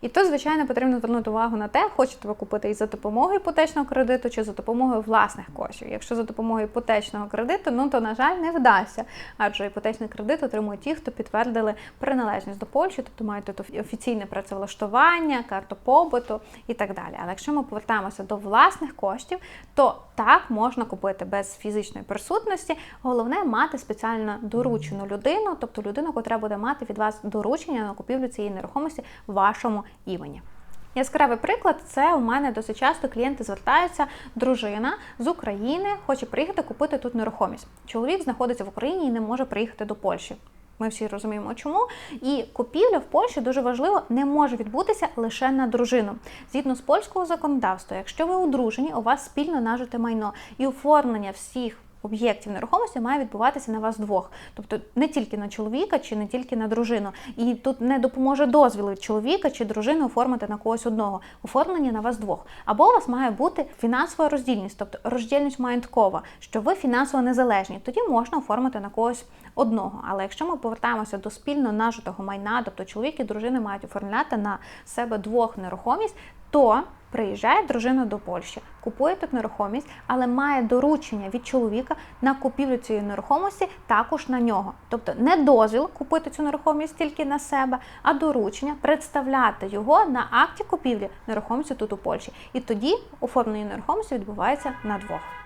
І тут, звичайно, потрібно звернути увагу на те, хочете ви купити із за допомогою іпотечного кредиту чи за допомогою власних коштів. Якщо за допомогою іпотечного кредиту, ну то на жаль не вдасться, адже іпотечний кредит отримують ті, хто підтвердили приналежність до Польщі, тобто мають тут офіційне працевлаштування, карту побуту і так далі. Але якщо ми повертаємося до власних коштів, то так можна купити без фізичної присутності. Головне мати спеціально доручену людину, тобто людину, яка буде мати від вас доручення на купівлю цієї нерухомості в вашому імені. Яскравий приклад це у мене досить часто клієнти звертаються. Дружина з України хоче приїхати купити тут нерухомість. Чоловік знаходиться в Україні і не може приїхати до Польщі. Ми всі розуміємо, чому. І купівля в Польщі дуже важливо не може відбутися лише на дружину. Згідно з польського законодавства, якщо ви одружені, у вас спільно нажите майно і оформлення всіх. Об'єктів нерухомості має відбуватися на вас двох, тобто не тільки на чоловіка чи не тільки на дружину. І тут не допоможе дозвіл від чоловіка чи дружини оформити на когось одного. Оформлення на вас двох. Або у вас має бути фінансова роздільність, тобто роздільність маєнткова, що ви фінансово незалежні. Тоді можна оформити на когось одного. Але якщо ми повертаємося до спільно нажитого майна, тобто чоловік і дружина мають оформляти на себе двох нерухомість, то приїжджає дружина до Польщі, купує тут нерухомість, але має доручення від чоловіка на купівлю цієї нерухомості також на нього. Тобто не дозвіл купити цю нерухомість тільки на себе, а доручення представляти його на акті купівлі нерухомості тут у Польщі. І тоді оформлення нерухомості відбувається на двох.